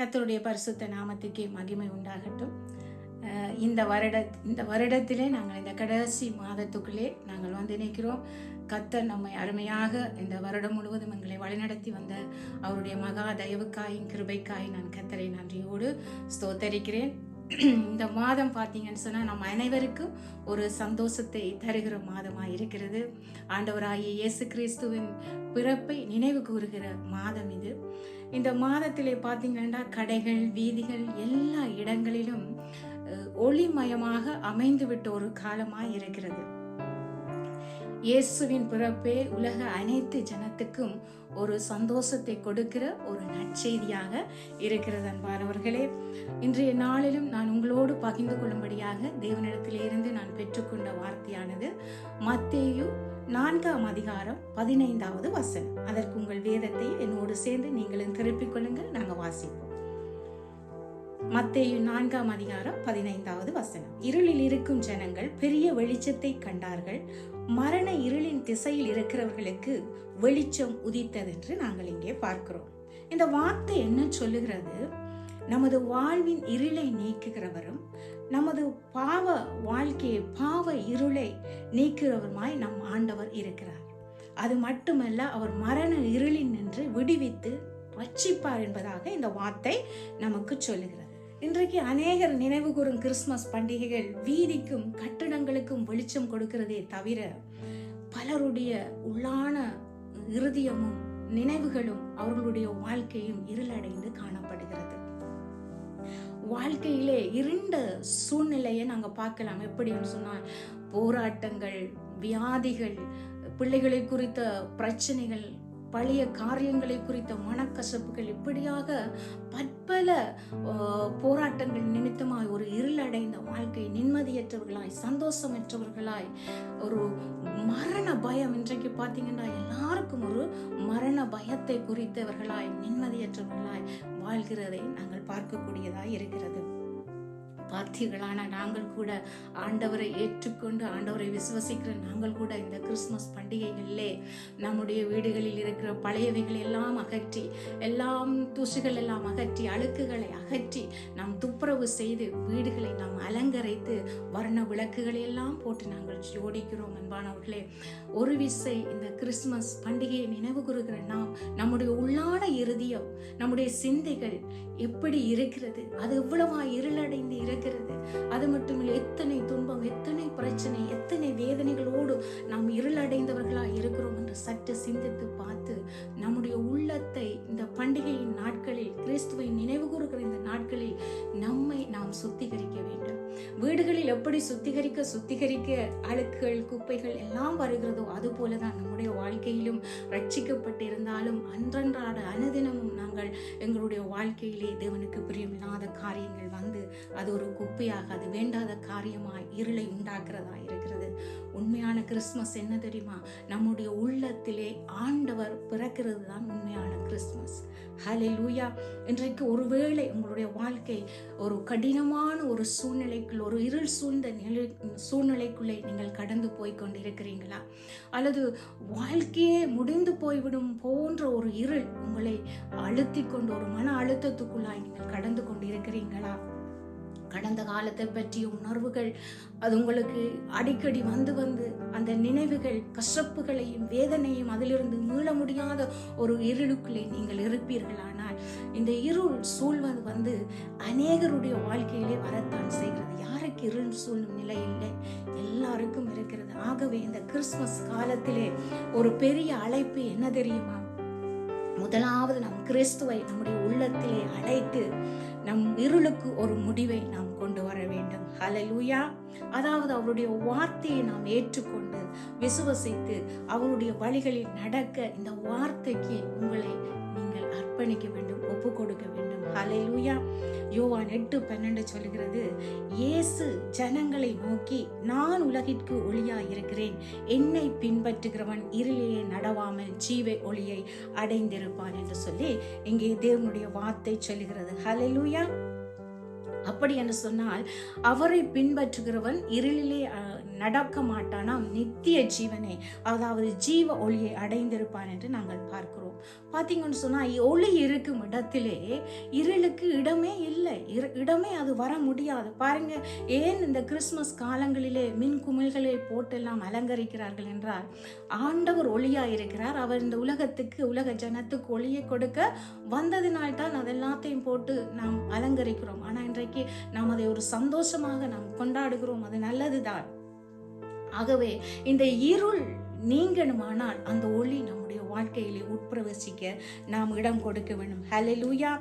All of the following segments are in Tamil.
கத்தருடைய பரிசுத்த நாமத்துக்கே மகிமை உண்டாகட்டும். இந்த வருட இந்த வருடத்திலே நாங்கள் இந்த கடைசி மாதத்துக்குள்ளே நாங்கள் வந்து நிற்கிறோம். கத்தர் நம்மை அருமையாக இந்த வருடம் முழுவதும் எங்களை வழிநடத்தி வந்த அவருடைய மகா தயவுக்காயும் கிருபைக்காய் நான் கத்தரை நன்றியோடு ஸ்தோத்தரிக்கிறேன். இந்த மாதம் பார்த்தீங்கன்னு சொன்னால் நம்ம அனைவருக்கும் ஒரு சந்தோஷத்தை தருகிற மாதமாக இருக்கிறது. ஆண்டவராகிய இயேசு கிறிஸ்துவின் பிறப்பை நினைவு கூறுகிற மாதம் இது. இந்த மாதத்திலே பார்த்தீங்கன்னா கடைகள் வீதிகள் எல்லா இடங்களிலும் ஒளிமயமாக அமைந்துவிட்ட ஒரு காலமாய் இருக்கிறது. இயேசுவின் பிறப்பே உலக அனைத்து ஜனத்துக்கும் ஒரு சந்தோஷத்தை கொடுக்கிற ஒரு நற்செய்தியாக இருக்கிறது அன்பானவர்களே. இன்றைய நாளிலும் நான் உங்களோடு பகிர்ந்து கொள்ளும்படியாக தேவனிடத்திலிருந்து நான் பெற்றுக்கொண்ட வார்த்தையானது மத்தேயு நான்காம் அதிகாரம் பதினைந்தாவது வசனம். அதற்கு உங்கள் வேதத்தை என்னோடு சேர்ந்து நீங்களும் திருப்பிக் கொள்ளுங்கள். நாங்கள் வாசிப்போம். மத்தேயு நான்காம் அதிகாரம் பதினைந்தாவது வசனம். இருளில் இருக்கும் ஜனங்கள் பெரிய வெளிச்சத்தை கண்டார்கள். மரண இருளின் திசையில் இருக்கிறவர்களுக்கு வெளிச்சம் உதித்ததென்று நாங்கள் இங்கே பார்க்கிறோம். இந்த வார்த்தை என்ன சொல்லுகிறது? நமது வாழ்வின் இருளை நீக்குகிறவரும் நமது பாவ வாழ்க்கையை பாவ இருளை நீக்கிறவருமாய் நம் ஆண்டவர் இருக்கிறார். அது மட்டுமல்ல அவர் மரண இருளில் நின்று விடுவித்து ரட்சிப்பார் என்பதாக இந்த வார்த்தை நமக்கு சொல்லுகிறது. இன்றைக்கு அநேகர் நினைவு கூறும் கிறிஸ்துமஸ் பண்டிகைகள் வீதிக்கும் கட்டிடங்களுக்கும் வெளிச்சம் கொடுக்கிறதே தவிர பலருடைய உள்ளான இருதயமும் நினைவுகளும் அவர்களுடைய வாழ்க்கையும் இருளடைந்து காணப்படுகிறது. வாழ்க்கையிலே இருண்ட சூழ்நிலையை நாங்கள் பார்க்கலாம். எப்படின்னு சொன்னால் போராட்டங்கள் வியாதிகள் பிள்ளைகளை குறித்த பிரச்சனைகள் பழைய காரியங்களை குறித்த மனக்கசப்புகள் இப்படியாக பற்பல போராட்டங்கள் நிமித்தமாய் ஒரு இருளடைந்த வாழ்க்கை நிம்மதியற்றவர்களாய் சந்தோஷமற்றவர்களாய் ஒரு மரண பயம். இன்றைக்கு பார்த்தீங்கன்னா எல்லாருக்கும் ஒரு மரண பயத்தை குறித்தவர்களாய் நிம்மதியற்றவர்களாய் வாழ்கிறதை நாங்கள் பார்க்கக்கூடியதாக இருக்கிறது. பார்த்தீர்களான நாங்கள் கூட ஆண்டவரை ஏற்றுக்கொண்டு ஆண்டவரை விசுவசிக்கிற நாங்கள் கூட இந்த கிறிஸ்துமஸ் பண்டிகைகளிலே நம்முடைய வீடுகளில் இருக்கிற பழையவைகள் எல்லாம் அகற்றி எல்லாம் தூசுகள் எல்லாம் அகற்றி அழுக்குகளை அகற்றி நாம் துப்புரவு செய்து வீடுகளை நாம் அலங்கரித்து வர்ண விளக்குகளை எல்லாம் போட்டு நாங்கள் ஜோடிக்கிறோம் அன்பானவர்களே. ஒரு விசை இந்த கிறிஸ்துமஸ் பண்டிகையை நினைவு கூறுகிற நாம் நம்முடைய உள்ளான இருதயம் நம்முடைய சிந்தைகள் எப்படி இருக்கிறது அது எவ்வளவா இருளடைந்து இருக்கிறது அது மட்டுமில்லை எத்தனை துன்பம் சற்று சிந்தித்து பார்த்து நம்முடைய உள்ளத்தை இந்த பண்டிகையின் நாட்களில் கிறிஸ்துவை நினைவு கூறுகிற இந்த நாட்களில் நம்மை நாம் சுத்திகரிக்க வேண்டும். வீடுகளில் எப்படி சுத்திகரிக்க சுத்திகரிக்க அழுக்குகள் குப்பைகள் எல்லாம் வருகிறதோ அது போலதான் நம்முடைய வாழ்க்கையிலும் ரட்சிக்கப்பட்டிருந்தாலும் அன்றன்றாட அனுதினமும் நாங்கள் எங்களுடைய வாழ்க்கையிலே தேவனுக்கு பிரியமில்லாத காரியங்கள் வந்து அது ஒரு குப்பையாக அது வேண்டாத காரியமாய் இருளை உண்டாக்குறதா இருக்கிறது. உண்மையான கிறிஸ்மஸ் என்ன தெரியுமா? நம்முடைய உள்ள உள்ளத்திலே ஆண்டவர் பிறக்கிறது தான் உண்மையான கிறிஸ்மஸ் ஹலே லூயா இன்றைக்கு ஒருவேளை உங்களுடைய வாழ்க்கை ஒரு கடினமான ஒரு சூழ்நிலைக்குள் ஒரு இருள் சூழ்ந்த நிலை சூழ்நிலைக்குள்ளே நீங்கள் கடந்து போய் கொண்டிருக்கிறீங்களா அல்லது வாழ்க்கையே முடிந்து போய்விடும் போன்ற ஒரு இருள் உங்களை அழுத்தி கொண்டு ஒரு மன அழுத்தத்துக்குள்ளாய் நீங்கள் கடந்து கொண்டிருக்கிறீங்களா கடந்த காலத்தை பற்றிய உணர்வுகள் அது உங்களுக்கு அடிக்கடி வந்து வந்து அந்த நினைவுகள் கசப்புகளையும் வேதனையும் அதிலிருந்து மீள முடியாத ஒரு இருளுக்குள்ளே நீங்கள் இருப்பீர்களானால் இந்த இருள் சூழ்வது வந்து அநேகருடைய வாழ்க்கையிலே வரத்தான் செய்கிறது. யாருக்கு இருள் சூழும் நிலை இல்லை எல்லாருக்கும் இருக்கிறது. ஆகவே இந்த கிறிஸ்துமஸ் காலத்திலே ஒரு பெரிய அழைப்பு என்ன தெரியுமா? முதலாவது நம் கிறிஸ்துவை நம்முடைய உள்ளத்திலே அழைத்து நம் இருளுக்கு ஒரு முடிவை நாம் கொண்டு வர வேண்டும். ஹலலூயா அதாவது அவருடைய வார்த்தையை நாம் ஏற்றுக்கொண்டு விசுவசித்து அவருடைய வழிகளில் நடக்க இந்த வார்த்தைக்கு உங்களை நீங்கள் அர்ப்பணிக்க வேண்டும் ஒப்பு கொடுக்க வேண்டும். ஹலலூயா யோவான் எட்டு பன்னெண்டு சொல்கிறது இயேசு ஜனங்களை நோக்கி நான் உலகிற்கு ஒளியா இருக்கிறேன். என்னை பின்பற்றுகிறவன் இருளிலே நடவாமல் ஜீவ ஒளியை அடைந்திருப்பான் என்று சொல்லி இங்கே தேவனுடைய வார்த்தை சொல்கிறது ஹலலூயா அப்படி என்று சொன்னால் அவரை பின்பற்றுகிறவன் இருளிலே நடக்க மாட்டானாம் நித்திய ஜீவனை. அதாவது ஜீவ ஒளியை அடைந்திருப்பான் என்று நாங்கள் பார்க்கிறோம். பார்த்தீங்கன்னு சொன்னால் ஒளி இருக்கும் இடத்திலே இருளுக்கு இடமே இல்லை. இரு- இடமே அது வர முடியாது. பாருங்க ஏன் இந்த கிறிஸ்மஸ் காலங்களிலே மின் குமிழ்களை போட்டெல்லாம் அலங்கரிக்கிறார்கள் என்றால் ஆண்டவர் ஒளியாக இருக்கிறார். அவர் இந்த உலகத்துக்கு உலக ஜனத்துக்கு ஒளியை கொடுக்க வந்ததினால் தான் அதெல்லாத்தையும் போட்டு நாம் அலங்கரிக்கிறோம். ஆனால் இன்றைக்கு நாம் அதை ஒரு சந்தோஷமாக நாம் கொண்டாடுகிறோம். அது நல்லதுதான். ஆகவே இந்த இருள் நீங்கணுமானால் அந்த ஒளி நம்முடைய வாழ்க்கையிலே உட்பிரவசிக்க நாம் இடம் கொடுக்க வேண்டும். ஹalleluya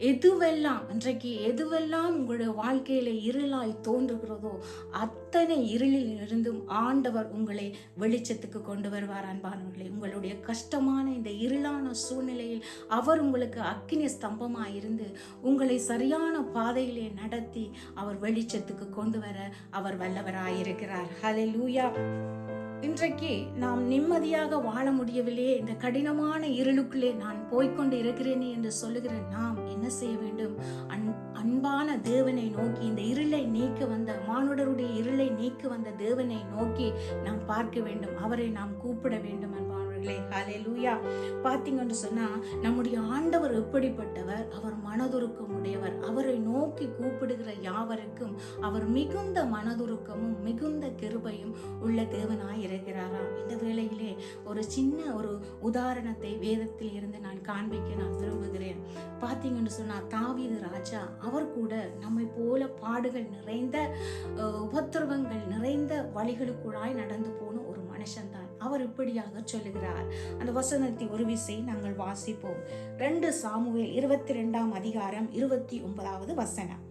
எதுவெல்லாம் இன்றைக்கு எதுவெல்லாம் உங்களுடைய வாழ்க்கையில இருளாய் தோன்றுகிறதோ அத்தனை இருளில் இருந்தும் ஆண்டவர் உங்களை வெளிச்சத்துக்கு கொண்டு வருவார் அன்பானவர்களே. உங்களுடைய கஷ்டமான இந்த இருளான சூழ்நிலையில் அவர் உங்களுக்கு அக்கினி ஸ்தம்பமாக இருந்து உங்களை சரியான பாதையிலே நடத்தி அவர் வெளிச்சத்துக்கு கொண்டு வர அவர் வல்லவராயிருக்கிறார். லூயா இன்றைக்கு நாம் நிம்மதியாக வாழ முடியவில்லையே இந்த கடினமான இருளுக்குள்ளே நான் போய்க்கொண்டு இருக்கிறேனே என்று சொல்லுகிற நாம் என்ன செய்ய வேண்டும்? அன் அன்பான தேவனை நோக்கி இந்த இருளை நீக்க வந்த மானுடருடைய இருளை நீக்க வந்த தேவனை நோக்கி நாம் பார்க்க வேண்டும். அவரை நாம் கூப்பிட வேண்டும் பிரியமானவர்களே ஹலே லூயா பார்த்தீங்கன்னு சொன்னால் நம்முடைய ஆண்டவர் எப்படிப்பட்டவர்? அவர் மனதுருக்கம் உடையவர் அவரை நோக்கி கூப்பிடுகிற யாவருக்கும் அவர் மிகுந்த மனதுருக்கமும் மிகுந்த கிருபையும் உள்ள தேவனாய் இருக்கிறாராம். இந்த வேளையிலே ஒரு சின்ன ஒரு உதாரணத்தை வேதத்தில் இருந்து நான் காண்பிக்க நான் விரும்புகிறேன். பார்த்தீங்கன்னு சொன்னால் தாவீது ராஜா அவர் கூட நம்மை போல பாடுகள் நிறைந்த உபத்திரவங்கள் நிறைந்த வழிகளுக்குள்ளாய் நடந்து போன ஒரு மனுஷன்தான். அவர் இப்படியாக சொல்லுகிறார். அந்த வசனத்தை ஒரு விசை நாங்கள் வாசிப்போம். ரெண்டு சாமுவேல் இருபத்தி ரெண்டாம் அதிகாரம் இருபத்தி ஒன்பதாவது வசனம்.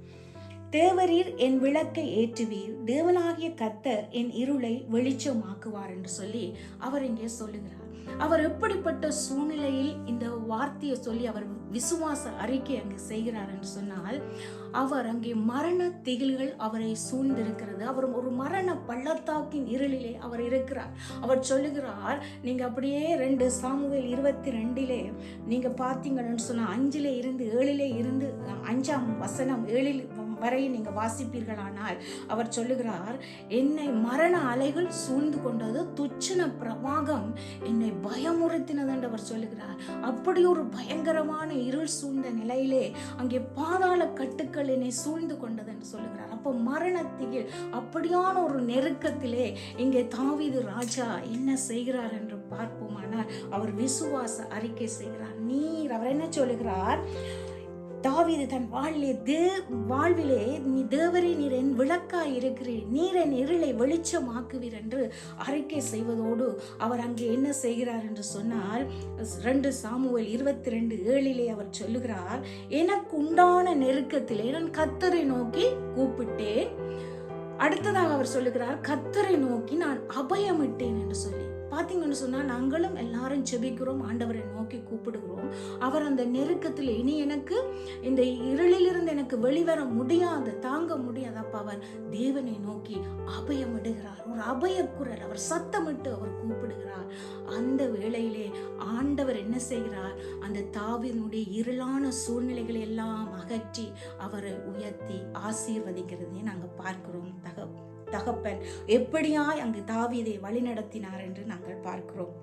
தேவரீர் என் விளக்கை ஏற்றுவீர். தேவனாகிய கத்தர் என் இருளை வெளிச்சமாக்குவார் என்று சொல்லி அவர் இங்கே சொல்லுகிறார். அவர் எப்படிப்பட்ட சூழ்நிலையில் இந்த வார்த்தையை சொல்லி அவர் விசுவாச அறிக்கை அங்கே செய்கிறார் என்று சொன்னால் அவர் அங்கே மரண திகில்கள் அவரை சூழ்ந்திருக்கிறது. அவர் ஒரு மரண பள்ளத்தாக்கின் இருளிலே அவர் இருக்கிறார். அவர் சொல்லுகிறார் நீங்க அப்படியே ரெண்டு சாமுவேல் இருபத்தி ரெண்டிலே நீங்க பார்த்தீங்கன்னு சொன்னா அஞ்சிலே இருந்து ஏழிலே இருந்து அஞ்சாம் வசனம் ஏழில் வரை நீங்கள் வாசிப்பீர்களானால் அவர் சொல்லுகிறார் என்னை மரண அலைகள் சூழ்ந்து கொண்டது துச்சின பிரவாகம் என்னை பயமுறுத்தினது என்று அவர் சொல்லுகிறார். அப்படி ஒரு பயங்கரமான இருள் சூழ்ந்த நிலையிலே அங்கே பாதாள கட்டுக்கள் என்னை சூழ்ந்து கொண்டது என்று சொல்லுகிறார். அப்போ மரணத்தில் அப்படியான ஒரு நெருக்கத்திலே இங்கே தாவிது ராஜா என்ன செய்கிறார் என்று பார்ப்போமானால் அவர் விசுவாச அறிக்கை செய்கிறார். நீர் அவர் என்ன சொல்லுகிறார்? தாவீது தன் வாழ்வில் தே வாழ்விலே நீ தேவரே நீர் என் விளக்காய் இருக்கிறீர். நீர் என் இருளை வெளிச்சமாக்குவீர் என்று அறிக்கை செய்வதோடு அவர் அங்கே என்ன செய்கிறார் என்று சொன்னால் ரெண்டு சாமுவல் இருபத்தி ரெண்டு ஏழிலே அவர் சொல்லுகிறார் எனக்கு உண்டான நெருக்கத்திலே நான் கத்தரை நோக்கி கூப்பிட்டேன். அடுத்ததாக அவர் சொல்லுகிறார் கத்தரை நோக்கி நான் அபயமிட்டேன் என்று சொல்லி. பார்த்தீங்கன்னு சொன்னால் நாங்களும் எல்லாரும் ஜெபிக்கிறோம் ஆண்டவரை நோக்கி கூப்பிடுகிறோம். அவர் அந்த நெருக்கத்தில் இனி எனக்கு இந்த இருளிலிருந்து எனக்கு வெளிவர முடியாது தாங்க முடியாது அவர் தேவனை நோக்கி அபயமிடுகிறார். ஒரு அபயக்குரல் அவர் சத்தமிட்டு அவர் கூப்பிடுகிறார். அந்த வேளையிலே ஆண்டவர் என்ன செய்கிறார்? அந்த தாவினுடைய இருளான சூழ்நிலைகளை எல்லாம் அகற்றி அவரை உயர்த்தி ஆசீர்வதிக்கிறதையும் நாங்கள் பார்க்கிறோம். தகவல் தகப்பன். எப்படியாய் அங்கு தாவீதை வழிநடத்தினார் என்று நாங்கள் பார்க்கிறோம்.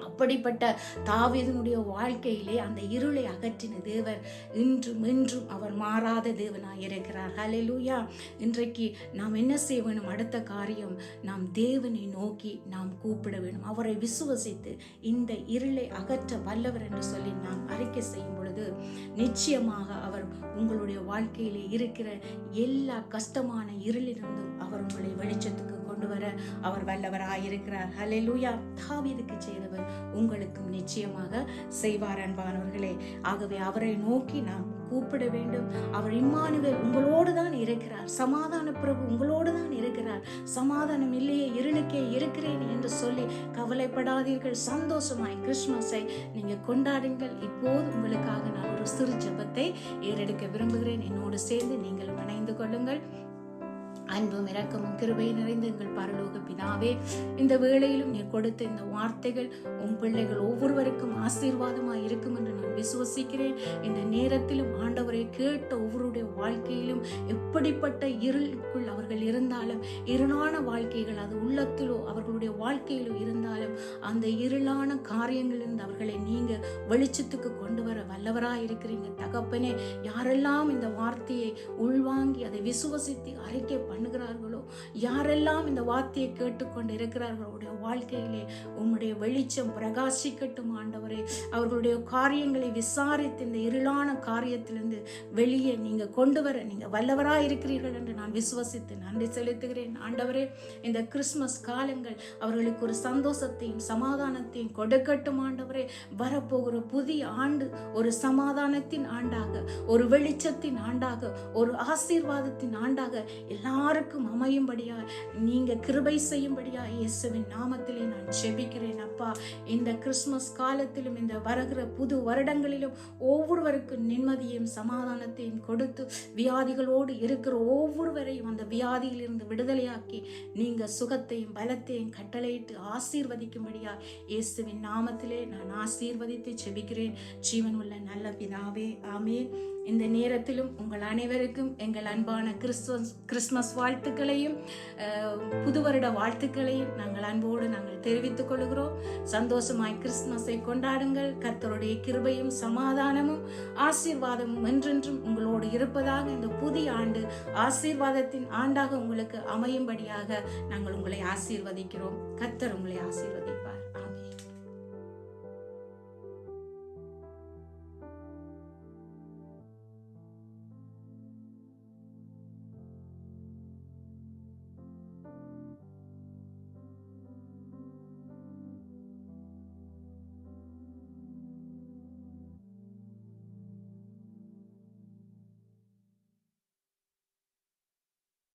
அப்படிப்பட்ட தாவீதனுடைய வாழ்க்கையிலே அந்த இருளை அகற்றின தேவர் இன்றும் இன்றும் அவர் மாறாத தேவனாக இருக்கிறார். ஹலெலூயா இன்றைக்கு நாம் என்ன செய்ய வேணும் அடுத்த காரியம் நாம் தேவனை நோக்கி நாம் கூப்பிட வேணும் அவரை விசுவசித்து இந்த இருளை அகற்ற வல்லவர் என்று சொல்லி நாம் அறிக்கை செய்யும் பொழுது நிச்சயமாக அவர் உங்களுடைய வாழ்க்கையிலே இருக்கிற எல்லா கஷ்டமான இருளிலிருந்தும் அவர் உங்களை வெளிச்சத்துக்கு கொண்டு வர அவர் வல்லவராயிருக்கிறார். ஹalleluya. தாவீதுக்கு செய்தவர் உங்களுக்கும் நிச்சயமாக செய்வார் அன்பானவர்களே. ஆகவே அவரை நோக்கி நாம் கூப்பிட வேண்டும். அவர் இம்மானுவேல் உங்களோடு தான் இருக்கிறார். சமாதான பிரபு உங்களோடு தான் இருக்கிறார். சமாதானம் இல்லையே இருளுக்கே இருக்கிறேன் என்று சொல்லி கவலைப்படாதீர்கள். சந்தோஷமாய் கிறிஸ்மஸை நீங்கள் கொண்டாடுங்கள். இப்போது உங்களுக்காக நான் ஒரு சிறு ஜெபத்தை ஏறெடுக்க விரும்புகிறேன். என்னோடு சேர்ந்து நீங்கள் இணைந்து கொள்ளுங்கள். அன்பும் இரக்கமும் கிருபை நிறைந்த எங்கள் பரலோக பிதாவே இந்த வேளையிலும் நீ கொடுத்த இந்த வார்த்தைகள் உன் பிள்ளைகள் ஒவ்வொருவருக்கும் ஆசீர்வாதமாக இருக்கும் என்று நான் விசுவசிக்கிறேன். இந்த நேரத்திலும் ஆண்டவரை கேட்ட ஒவ்வொருடைய வாழ்க்கையிலும் எப்படிப்பட்ட இருளுக்குள் அவர்கள் இருந்தாலும் இருளான வாழ்க்கைகள் அது உள்ளத்திலோ அவர்களுடைய வாழ்க்கையிலோ இருந்தாலும் அந்த இருளான காரியங்களிலிருந்து அவர்களை நீங்க வெளிச்சத்துக்கு கொண்டு வர வல்லவராக இருக்கிறீங்க. தகப்பனே யாரெல்லாம் இந்த வார்த்தையை உள்வாங்கி அதை விசுவசித்து அறிக்கை பண்ணுகிறார்களோ யாரெல்லாம் இந்த வார்த்தையை கேட்டுக்கொண்டு இருக்கிறார்களுடைய வாழ்க்கையிலே உம்முடைய வெளிச்சம் பிரகாசிக்கட்டும் ஆண்டவரே. அவர்களுடைய காரியங்களை விசாரித்து இந்த இருளான காரியத்திலிருந்து வெளியே நீங்க கொண்டு வர நீங்க வல்லவராக இருக்கிறீர்கள் என்று நான் விசுவசித்து நன்றி செலுத்துகிறேன். ஆண்டவரே இந்த கிறிஸ்மஸ் காலங்கள் அவர்களுக்கு ஒரு சந்தோஷத்தையும் சமாதானத்தையும் கொடுக்கட்டும் ஆண்டவரே. வரப்போகிற புதிய ஆண்டு ஒரு சமாதானத்தின் ஆண்டாக ஒரு வெளிச்சத்தின் ஆண்டாக ஒரு ஆசீர்வாதத்தின் ஆண்டாக எல்லாருக்கும் அமையும்படியா நீங்க கிருபை செய்யும்படியா? இயேசுவின் நாமத்திலே நான் ஜெபிக்கிறேன் அப்பா. இந்த கிறிஸ்மஸ் காலத்திலும் இந்த வருகிற புது வருடங்களிலும் ஒவ்வொருவருக்கும் நிம்மதியையும் சமாதானத்தையும் கொடுத்து வியாதிகளோடு இருக்கிற ஒவ்வொருவரையும் அந்த வியாதியிலிருந்து விடுதலையாக்கி நீங்க சுகத்தையும் பலத்தையும் கட்டளையிட்டு ஆசீர்வதிக்கும்படியா? இயேசுவின் நாமத்திலே நான் ஆசீர்வதித்து ஜெபிக்கிறேன். ஜீவன் உள்ள நல்ல பிதாவே ஆமே இந்த நேரத்திலும் உங்கள் அனைவருக்கும் எங்கள் அன்பான கிறிஸ்துவஸ் கிறிஸ்மஸ் வாழ்த்துக்களையும் புது வருட வாழ்த்துக்களையும் நாங்கள் அன்போடு நாங்கள் தெரிவித்துக் கொள்கிறோம். சந்தோஷமாய் கிறிஸ்துமஸை கொண்டாடுங்கள். கர்த்தருடைய கிருபையும் சமாதானமும் ஆசீர்வாதமும் என்றென்றும் உங்களோடு இருப்பதாக இந்த புதிய ஆண்டு ஆசீர்வாதத்தின் ஆண்டாக உங்களுக்கு அமையும்படியாக நாங்கள் உங்களை ஆசீர்வதிக்கிறோம். கர்த்தர் உங்களை ஆசீர்வதி